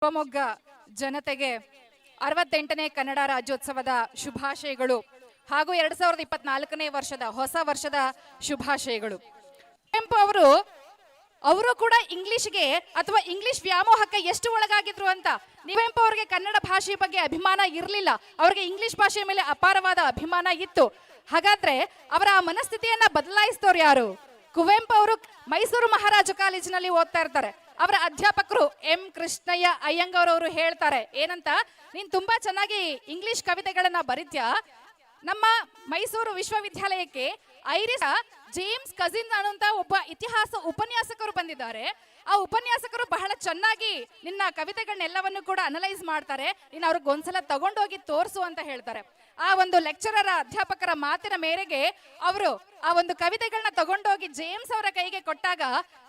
ಶಿವಮೊಗ್ಗ ಜನತೆಗೆ ಅರವತ್ತೆಂಟನೇ ಕನ್ನಡ ರಾಜ್ಯೋತ್ಸವದ ಶುಭಾಶಯಗಳು ಹಾಗೂ ಎರಡ್ ಸಾವಿರದ ಇಪ್ಪತ್ನಾಲ್ಕನೇ ವರ್ಷದ ಹೊಸ ವರ್ಷದ ಶುಭಾಶಯಗಳು. ಕುವೆಂಪು ಅವರು ಅವರು ಕೂಡ ಇಂಗ್ಲಿಷ್ಗೆ ಅಥವಾ ಇಂಗ್ಲಿಷ್ ವ್ಯಾಮೋಹಕ್ಕೆ ಎಷ್ಟು ಒಳಗಾಗಿದ್ರು ಅಂತ ಕುವೆಂಪು ಅವರಿಗೆ ಕನ್ನಡ ಭಾಷೆಯ ಬಗ್ಗೆ ಅಭಿಮಾನ ಇರಲಿಲ್ಲ. ಅವರಿಗೆ ಇಂಗ್ಲಿಷ್ ಭಾಷೆಯ ಮೇಲೆ ಅಪಾರವಾದ ಅಭಿಮಾನ ಇತ್ತು. ಹಾಗಾದ್ರೆ ಅವರ ಆ ಮನಸ್ಥಿತಿಯನ್ನ ಬದಲಾಯಿಸಿದವ್ರು ಯಾರು? ಕುವೆಂಪು ಅವರು ಮೈಸೂರು ಮಹಾರಾಜ ಕಾಲೇಜಿನಲ್ಲಿ ಓದ್ತಾ ಇರ್ತಾರೆ. ಅವರ ಅಧ್ಯಾಪಕರು ಎಂ ಕೃಷ್ಣಯ್ಯ ಅಯ್ಯಂಗರ್ ಅವರು ಹೇಳ್ತಾರೆ, ಏನಂತ? ನೀನ್ ತುಂಬಾ ಚೆನ್ನಾಗಿ ಇಂಗ್ಲಿಷ್ ಕವಿತೆಗಳನ್ನ ಬರಿತ್ಯಾ? ನಮ್ಮ ಮೈಸೂರು ವಿಶ್ವವಿದ್ಯಾಲಯಕ್ಕೆ ಐರಿಸ್ ಜೇಮ್ಸ್ ಕಜಿನ್ ಅನ್ನುವಂತ ಒಬ್ಬ ಇತಿಹಾಸ ಉಪನ್ಯಾಸಕರು ಬಂದಿದ್ದಾರೆ. ಆ ಉಪನ್ಯಾಸಕರು ಬಹಳ ಚೆನ್ನಾಗಿ ನಿನ್ನ ಕವಿತೆಗಳನ್ನೆಲ್ಲವನ್ನು ಕೂಡ ಅನಲೈಸ್ ಮಾಡ್ತಾರೆ. ನೀನು ಅವ್ರಿಗೆ ಒಂದ್ಸಲ ತಗೊಂಡೋಗಿ ತೋರಿಸು ಅಂತ ಹೇಳ್ತಾರೆ. ಆ ಒಂದು ಲೆಕ್ಚರರ ಅಧ್ಯಾಪಕರ ಮಾತಿನ ಮೇರೆಗೆ ಅವರು ಆ ಒಂದು ಕವಿತೆಗಳನ್ನ ತಗೊಂಡೋಗಿ ಜೇಮ್ಸ್ ಅವರ ಕೈಗೆ ಕೊಟ್ಟಾಗ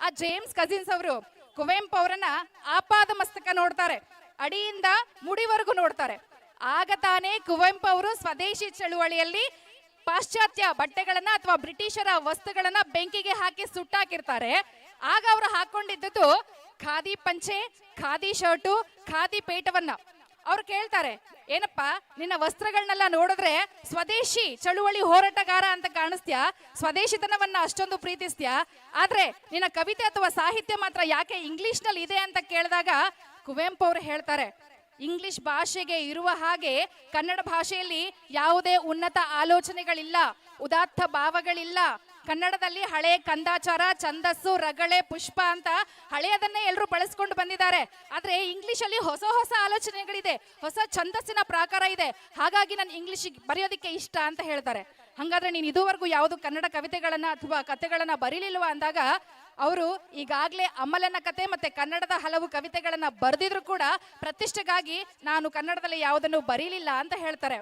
ಆ ಜೇಮ್ಸ್ ಕಜಿನ್ಸ್ ಅವರು ಕುವೆಂಪು ಅವರನ್ನ ಆಪಾದ ಮಸ್ತಕ ನೋಡ್ತಾರೆ. ಅಡಿಯಿಂದ ಮುಡಿವರೆಗೂ ನೋಡ್ತಾರೆ. ಆಗ ತಾನೇ ಕುವೆಂಪು ಅವರು ಸ್ವದೇಶಿ ಚಳುವಳಿಯಲ್ಲಿ ಪಾಶ್ಚಾತ್ಯ ಬಟ್ಟೆಗಳನ್ನ ಅಥವಾ ಬ್ರಿಟಿಷರ ವಸ್ತುಗಳನ್ನ ಬೆಂಕಿಗೆ ಹಾಕಿ ಸುಟ್ಟಾಕಿರ್ತಾರೆ. ಆಗ ಅವರು ಹಾಕೊಂಡಿದ್ದದ್ದು ಖಾದಿ ಪಂಚೆ, ಖಾದಿ ಶರ್ಟು, ಖಾದಿ ಪೇಟವನ್ನ. ಅವ್ರು ಕೇಳ್ತಾರೆ, ಏನಪ್ಪ, ನಿನ್ನ ವಸ್ತ್ರಗಳನ್ನೆಲ್ಲ ನೋಡಿದ್ರೆ ಸ್ವದೇಶಿ ಚಳುವಳಿ ಹೋರಾಟಗಾರ ಅಂತ ಕಾಣಿಸ್ತ್ಯಾ? ಸ್ವದೇಶಿತನವನ್ನ ಅಷ್ಟೊಂದು ಪ್ರೀತಿಸ್ತ್ಯಾ? ಆದ್ರೆ ನಿನ್ನ ಕವಿತೆ ಅಥವಾ ಸಾಹಿತ್ಯ ಮಾತ್ರ ಯಾಕೆ ಇಂಗ್ಲಿಷ್ನಲ್ಲಿ ಇದೆ ಅಂತ ಕೇಳಿದಾಗ ಕುವೆಂಪು ಅವರು ಹೇಳ್ತಾರೆ, ಇಂಗ್ಲಿಷ್ ಭಾಷೆಗೆ ಇರುವ ಹಾಗೆ ಕನ್ನಡ ಭಾಷೆಯಲ್ಲಿ ಯಾವುದೇ ಉನ್ನತ ಆಲೋಚನೆಗಳಿಲ್ಲ, ಉದಾತ್ತ ಭಾವಗಳಿಲ್ಲ ಕನ್ನಡದಲ್ಲಿ ಹಳೆ ಕಂದಾಚಾರ, ಛಂದಸ್ಸು, ರಗಳೆ, ಪುಷ್ಪ ಅಂತ ಹಳೆಯದನ್ನೇ ಎಲ್ಲರೂ ಬಳಸ್ಕೊಂಡು ಬಂದಿದ್ದಾರೆ. ಆದ್ರೆ ಇಂಗ್ಲಿಷ್ ಅಲ್ಲಿ ಹೊಸ ಹೊಸ ಆಲೋಚನೆಗಳಿದೆ. ಹೊಸ ಛಂದಸ್ಸಿನ ಪ್ರಾಕಾರ ಇದೆ. ಹಾಗಾಗಿ ನಾನು ಇಂಗ್ಲಿಷ್ ಬರೆಯೋದಕ್ಕೆ ಇಷ್ಟ ಅಂತ ಹೇಳ್ತಾರೆ. ಹಂಗಾದ್ರೆ ನೀನು ಇದುವರೆಗೂ ಯಾವುದು ಕನ್ನಡ ಕವಿತೆಗಳನ್ನ ಅಥವಾ ಕಥೆಗಳನ್ನ ಬರೀಲಿಲ್ವ ಅಂದಾಗ, ಅವರು ಈಗಾಗಲೇ ಅಮಲನ ಕತೆ ಮತ್ತೆ ಕನ್ನಡದ ಹಲವು ಕವಿತೆಗಳನ್ನ ಬರೆದಿದ್ರು ಕೂಡ ಪ್ರತಿಷ್ಠೆಗಾಗಿ ನಾನು ಕನ್ನಡದಲ್ಲಿ ಯಾವುದನ್ನು ಬರೀಲಿಲ್ಲ ಅಂತ ಹೇಳ್ತಾರೆ.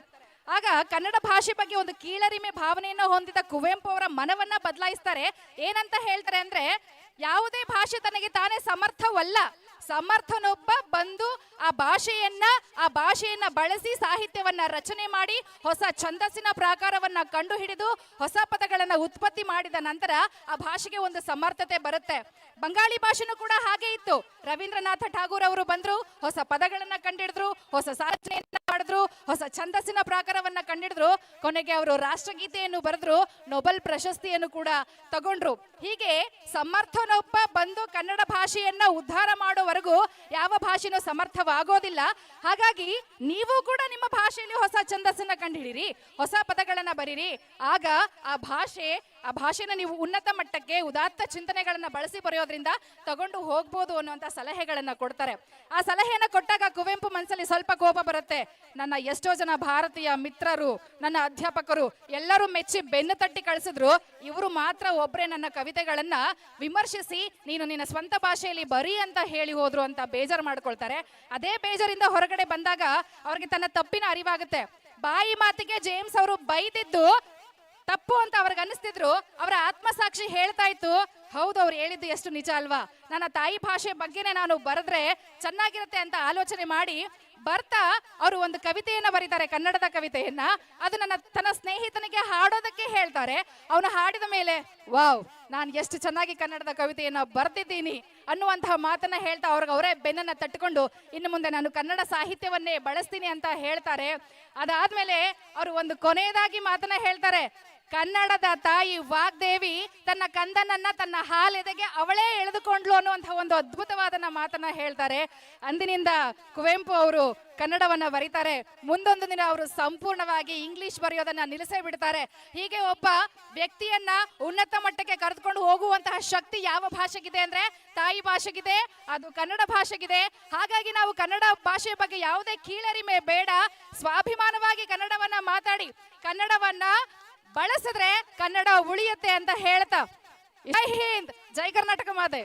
ಆಗ ಕನ್ನಡ ಭಾಷೆ ಬಗ್ಗೆ ಒಂದು ಕೀಳರಿಮೆ ಭಾವನೆಯನ್ನು ಹೊಂದಿದ ಕುವೆಂಪು ಅವರ ಮನವನ್ನ ಬದಲಾಯಿಸ್ತಾರೆ. ಏನಂತ ಹೇಳ್ತಾರೆ ಅಂದ್ರೆ, ಯಾವುದೇ ಭಾಷೆ ತನಗೆ ತಾನೇ ಸಮರ್ಥವಲ್ಲ. ಸಮರ್ಥನೊಬ್ಬ ಬಂದು ಆ ಭಾಷೆಯನ್ನ ಆ ಭಾಷೆಯನ್ನ ಬಳಸಿ ಸಾಹಿತ್ಯವನ್ನ ರಚನೆ ಮಾಡಿ, ಹೊಸ ಛಂದಸ್ಸಿನ ಪ್ರಾಕಾರವನ್ನ ಕಂಡು ಹಿಡಿದು ಹೊಸ ಪದಗಳನ್ನ ಉತ್ಪತ್ತಿ ಮಾಡಿದ ನಂತರ ಆ ಭಾಷೆಗೆ ಒಂದು ಸಮರ್ಥತೆ ಬರುತ್ತೆ. ಬಂಗಾಳಿ ಭಾಷೆನೂ ಕೂಡ ಹಾಗೆ ಇತ್ತು. ರವೀಂದ್ರನಾಥ ಠಾಗೂರ್ ಅವರು ಬಂದ್ರು, ಹೊಸ ಪದಗಳನ್ನ ಕಂಡಿಡಿದ್ರು ಹೊಸ ಸಾರಚನೆಯನ್ನ ಹೊಸ ಛಂದಸ್ಸಿನ ಪ್ರಾಕಾರವನ್ನ ಕಂಡಿಡಿದ್ರು. ಕೊನೆಗೆ ಅವರು ರಾಷ್ಟ್ರಗೀತೆಯನ್ನು ಬರೆದ್ರು. ನೊಬೆಲ್ ಪ್ರಶಸ್ತಿಯನ್ನು ಕೂಡ ತಗೊಂಡ್ರು. ಹೀಗೆ ಸಮರ್ಥನೊಬ್ಬ ಬಂದು ಕನ್ನಡ ಭಾಷೆಯನ್ನ ಉದ್ಧಾರ ಮಾಡೋವರೆಗೂ ಯಾವ ಭಾಷೆನೂ ಸಮರ್ಥವಾಗೋದಿಲ್ಲ. ಹಾಗಾಗಿ ನೀವು ಕೂಡ ನಿಮ್ಮ ಭಾಷೆಯಲ್ಲಿ ಹೊಸ ಛಂದಸ್ಸನ್ನ ಕಂಡುಹಿಡಿರಿ ಹೊಸ ಪದಗಳನ್ನ ಬರೀರಿ. ಆಗ ಆ ಭಾಷೆ ಆ ಭಾಷೆನ ನೀವು ಉನ್ನತ ಮಟ್ಟಕ್ಕೆ ಉದಾತ್ತ ಚಿಂತನೆಗಳನ್ನ ಬಳಸಿ ಬರೆಯೋದ್ರಿಂದ ತಗೊಂಡು ಹೋಗ್ಬೋದು ಅನ್ನುವಂಥ ಸಲಹೆಗಳನ್ನ ಕೊಡ್ತಾರೆ. ಆ ಸಲಹೆಯನ್ನು ಕೊಟ್ಟಾಗ ಕುವೆಂಪು ಮನಸ್ಸಲ್ಲಿ ಸ್ವಲ್ಪ ಕೋಪ ಬರುತ್ತೆ. ನನ್ನ ಎಷ್ಟೋ ಜನ ಭಾರತೀಯ ಮಿತ್ರರು, ನನ್ನ ಅಧ್ಯಾಪಕರು ಎಲ್ಲರೂ ಮೆಚ್ಚಿ ಬೆನ್ನು ತಟ್ಟಿ ಕಳಿಸಿದ್ರು. ಇವರು ಮಾತ್ರ ಒಬ್ಬರೇ ನನ್ನ ಕವಿತೆಗಳನ್ನ ವಿಮರ್ಶಿಸಿ, ನೀನು ನಿನ್ನ ಸ್ವಂತ ಭಾಷೆಯಲ್ಲಿ ಬರಿ ಅಂತ ಹೇಳಿ ಹೋದ್ರು ಅಂತ ಬೇಜಾರು ಮಾಡ್ಕೊಳ್ತಾರೆ. ಅದೇ ಬೇಜಾರಿಂದ ಹೊರಗಡೆ ಬಂದಾಗ ಅವ್ರಿಗೆ ತನ್ನ ತಪ್ಪಿನ ಅರಿವಾಗುತ್ತೆ. ಬಾಯಿ ಮಾತಿಗೆ ಜೇಮ್ಸ್ ಅವರು ಬೈದಿದ್ದು ತಪ್ಪು ಅಂತ ಅವ್ರಿಗೆ ಅನಿಸ್ತಿದ್ರು ಅವರ ಆತ್ಮಸಾಕ್ಷಿ ಹೇಳ್ತಾ ಇತ್ತು, ಹೌದು, ಅವ್ರು ಹೇಳಿದ್ದು ಎಷ್ಟು ನಿಜ ಅಲ್ವಾ? ನನ್ನ ತಾಯಿ ಭಾಷೆ ಬಗ್ಗೆನೇ ನಾನು ಬರೆದ್ರೆ ಚೆನ್ನಾಗಿರುತ್ತೆ ಅಂತ ಆಲೋಚನೆ ಮಾಡಿ ಬರ್ತಾ ಅವರು ಒಂದು ಕವಿತೆಯನ್ನ ಬರೀತಾರೆ, ಕನ್ನಡದ ಕವಿತೆಯನ್ನ. ಅದು ನನ್ನ, ತನ್ನ ಸ್ನೇಹಿತನಿಗೆ ಹಾಡೋದಕ್ಕೆ ಹೇಳ್ತಾರೆ. ಅವನು ಹಾಡಿದ ಮೇಲೆ, ವಾವ್, ನಾನು ಎಷ್ಟು ಚೆನ್ನಾಗಿ ಕನ್ನಡದ ಕವಿತೆಯನ್ನ ಬರ್ತಿದ್ದೀನಿ ಅನ್ನುವಂತಹ ಮಾತನ್ನ ಹೇಳ್ತಾ ಅವ್ರಿಗೆ ಅವರೇ ಬೆನ್ನನ್ನ ತಟ್ಟುಕೊಂಡು ಇನ್ನು ಮುಂದೆ ನಾನು ಕನ್ನಡ ಸಾಹಿತ್ಯವನ್ನೇ ಬಳಸ್ತೀನಿ ಅಂತ ಹೇಳ್ತಾರೆ. ಅದಾದ್ಮೇಲೆ ಅವರು ಒಂದು ಕೊನೆಯದಾಗಿ ಮಾತನ್ನ ಹೇಳ್ತಾರೆ ಕನ್ನಡದ ತಾಯಿ ವಾಗ್ದೇವಿ ತನ್ನ ಕಂದನನ್ನ ತನ್ನ ಹಾಲೆದೆಗೆ ಅವಳೇ ಎಳೆದುಕೊಂಡ್ಲು ಅನ್ನುವಂತಹ ಒಂದು ಅದ್ಭುತವಾದ ಮಾತನ್ನ ಹೇಳ್ತಾರೆ. ಅಂದಿನಿಂದ ಕುವೆಂಪು ಅವರು ಕನ್ನಡವನ್ನ ಬರೀತಾರೆ. ಮುಂದೊಂದು ದಿನ ಅವರು ಸಂಪೂರ್ಣವಾಗಿ ಇಂಗ್ಲಿಷ್ ಬರೆಯೋದನ್ನ ನಿಲ್ಲಿಸೇ ಬಿಡ್ತಾರೆ. ಹೀಗೆ ಒಬ್ಬ ವ್ಯಕ್ತಿಯನ್ನ ಉನ್ನತ ಮಟ್ಟಕ್ಕೆ ಕರೆದುಕೊಂಡು ಹೋಗುವಂತಹ ಶಕ್ತಿ ಯಾವ ಭಾಷೆಗಿದೆ ಅಂದ್ರೆ ತಾಯಿ ಭಾಷೆಗಿದೆ, ಅದು ಕನ್ನಡ ಭಾಷೆಗಿದೆ. ಹಾಗಾಗಿ ನಾವು ಕನ್ನಡ ಭಾಷೆಯ ಬಗ್ಗೆ ಯಾವುದೇ ಕೀಳರಿಮೆ ಬೇಡ. ಸ್ವಾಭಿಮಾನವಾಗಿ ಕನ್ನಡವನ್ನ ಮಾತಾಡಿ. ಕನ್ನಡವನ್ನ ಬಳಸಿದ್ರೆ ಕನ್ನಡ ಉಳಿಯುತ್ತೆ ಅಂತ ಹೇಳ್ತಾ. ಜೈ ಹಿಂದ್ ಜೈ ಕರ್ನಾಟಕ ಮಾತೆ.